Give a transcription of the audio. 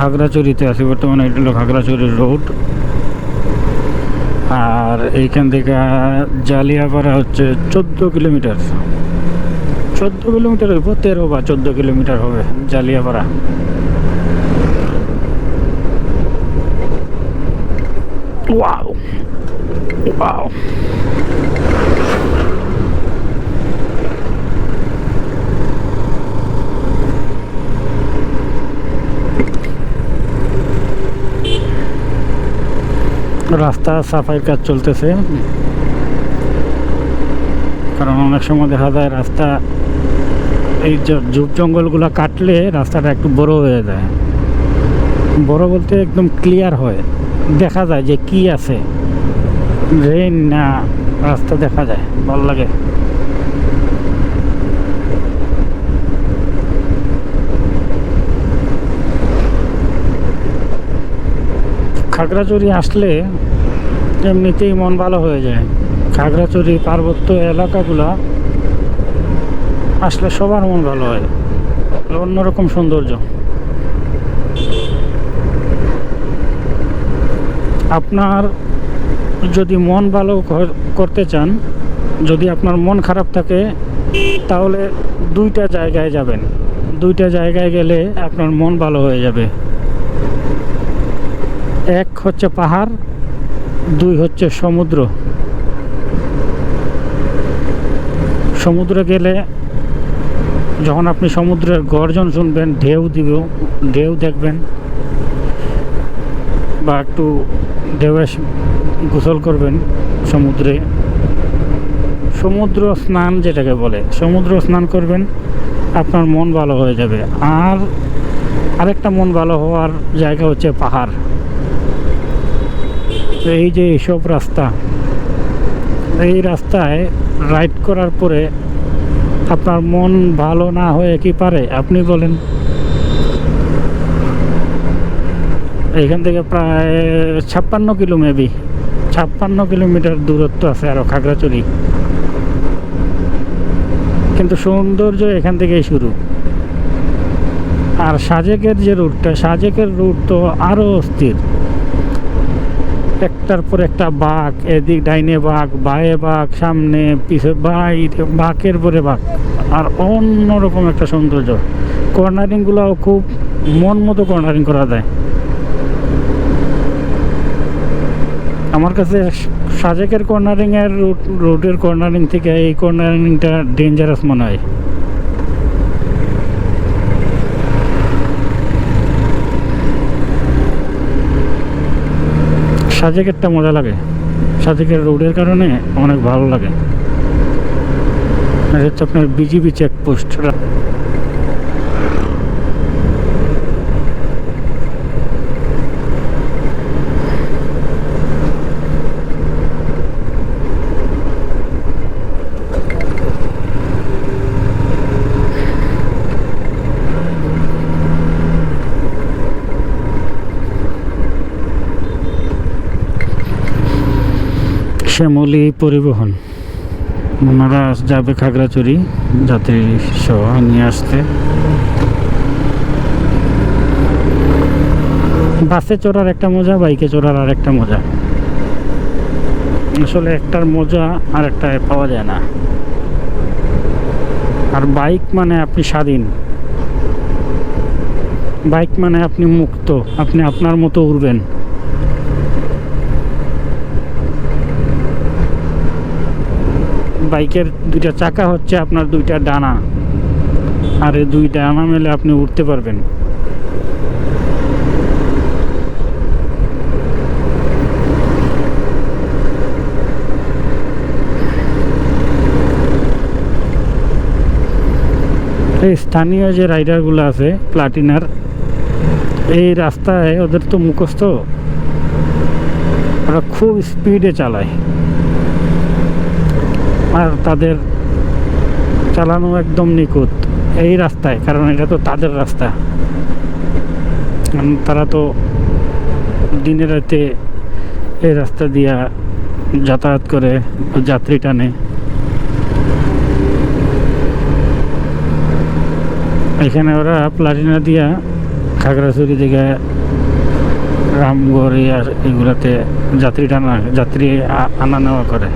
খাগড়াছড়িতে আছি, বর্তমানে এটা হলো খাগড়াছড়ি রোড আর এইখান থেকে জালিয়াপাড়া হচ্ছে চোদ্দ কিলোমিটার। চোদ্দ কিলোমিটার হইব, তেরো বা চোদ্দ কিলোমিটার হবে জালিয়াপাড়া। ওয়াও ওয়াও রাস্তা সাফাইয়ের কাজ চলতেছে। কারণ অনেক সময় দেখা যায় রাস্তা, এই ঝোপ জঙ্গলগুলো কাটলে রাস্তাটা একটু বড় হয়ে যায়। বড় বলতে একদম ক্লিয়ার হয়। দেখা যায় যে কি আছে। রেন না, রাস্তা দেখা যায়। ভালো লাগে। খাগড়াছড়ি আসলে এমনিতেই মন ভালো হয়ে যায়। খাগড়াছড়ি পার্বত্য এলাকাগুলা আসলে সবার মন ভালো হয়। অন্যরকম সৌন্দর্য। আপনার যদি মন ভালো কর- করতে চান, যদি আপনার মন খারাপ থাকে, তাহলে দুইটা জায়গায় যাবেন। দুইটা জায়গায় গেলে আপনার মন ভালো হয়ে যাবে। এক হচ্ছে পাহাড়, দুই হচ্ছে সমুদ্র। সমুদ্রে গেলে যখন আপনি সমুদ্রের গর্জন শুনবেন, ঢেউ দিব, ঢেউ দেখবেন বা একটু ঢেউয়ে গোসল করবেন সমুদ্রে। সমুদ্র স্নান যেটাকে বলে, সমুদ্র স্নান করবেন, আপনার মন ভালো হয়ে যাবে। আর আরেকটা মন ভালো হওয়ার জায়গা হচ্ছে পাহাড়। এই যে এইসব রাস্তা, এই রাস্তায় রাইড করার পরে আপনার মন ভালো না হয়ে কি পারে? আপনি বলেন। এখান থেকে প্রায় ছাপ্পান্ন কিলো মেবি ছাপ্পান্ন কিলোমিটার দূরত্ব আছে আরও খাগড়াছড়ি। কিন্তু সৌন্দর্য এখান থেকেই শুরু। আর সাজেকের যে রুটটা সাজেকের রুট তো আরও অস্থির। একটার পর একটা বাঘ, এদিক ডাইনে বাঘ, বায়ে বাঘ, সামনে পিছে বাই বাঘের পরে বাঘ। আর অন্যরকম একটা সৌন্দর্য। কর্নারিংগুলোও খুব মন মতো কর্নারিং করা যায়। আমার কাছে সাজেকের কর্নারিং এর রুট রোডের কর্নারিং থেকে এই কর্নারিংটা ডেঞ্জারাস মনে হয়। সাজেকেরটা মজা লাগে। সাজেকের রোডের কারণে অনেক ভালো লাগে। হচ্ছে আপনার বিজিবি চেকপোস্ট শ্যামলী পরিবহন। ওনারা যাবে খাগড়াছড়ি, যাত্রী সহ নিয়ে আসতে। বাসে চড়ার একটা মজা, বাইকে চড়ার আর একটা মজা। আসলে একটার মজা আর একটা পাওয়া যায় না। আর বাইক মানে আপনি স্বাধীন। বাইক মানে আপনি মুক্ত, আপনি আপনার মতো উড়বেন। বাইকের দুইটা চাকা হচ্ছে আপনার দুইটা ডানা। আর এই দুই ডানা মেলে আপনি উঠতে পারবেন। এই স্থানীয় যে রাইডারগুলো আছে, প্লাটিনার, এই রাস্তায় ওদের তো মুখস্থ। ওরা খুব স্পিডে চালায়। আর তাদের চালানো একদম নিখুঁত। এই রাস্তায়, কারণ এটা তো তাদের রাস্তা। তারা তো দিনে রাতে এই রাস্তা দিয়া যাতায়াত করে, যাত্রী টানে। এখানে ওরা প্লাটিনা দিয়া খাগড়াছড়ি থেকে রামগড় আর এগুলাতে যাত্রী টানা, যাত্রী আনা নেওয়া করে।